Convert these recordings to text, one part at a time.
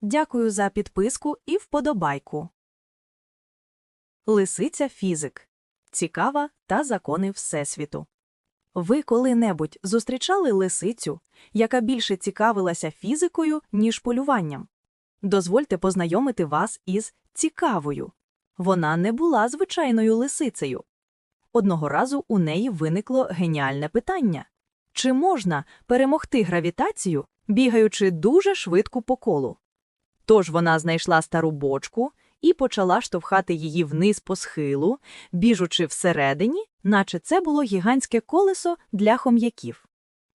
Дякую за підписку і вподобайку. Лисиця фізик. Цікава та закони Всесвіту. Ви коли-небудь зустрічали лисицю, яка більше цікавилася фізикою, ніж полюванням? Дозвольте познайомити вас із цікавою. Вона не була звичайною лисицею. Одного разу у неї виникло геніальне питання. Чи можна перемогти гравітацію, бігаючи дуже швидко по колу? Тож вона знайшла стару бочку і почала штовхати її вниз по схилу, біжучи всередині, наче це було гігантське колесо для хом'яків.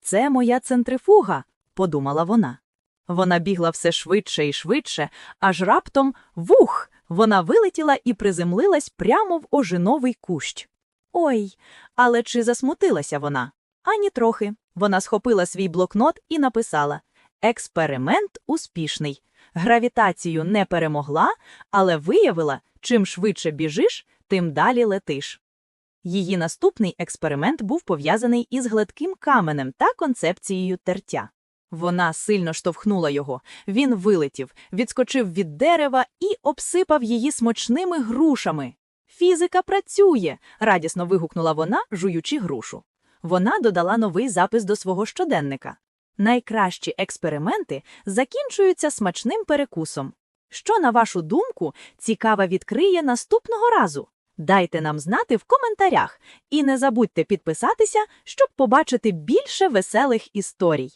Це моя центрифуга, подумала вона. Вона бігла все швидше і швидше, аж раптом вух! Вона вилетіла і приземлилась прямо в ожиновий кущ. Ой, але чи засмутилася вона? Ані трохи. Вона схопила свій блокнот і написала Експеримент успішний. Гравітацію не перемогла, але виявила, чим швидше біжиш, тим далі летиш. Її наступний експеримент був пов'язаний із гладким каменем та концепцією тертя. Вона сильно штовхнула його, він вилетів, відскочив від дерева і обсипав її смачними грушами. Фізика працює, радісно вигукнула вона, жуючи грушу. Вона додала новий запис до свого щоденника. Найкращі експерименти закінчуються смачним перекусом. Що, на вашу думку, цікава відкриє наступного разу? Дайте нам знати в коментарях і не забудьте підписатися, щоб побачити більше веселих історій.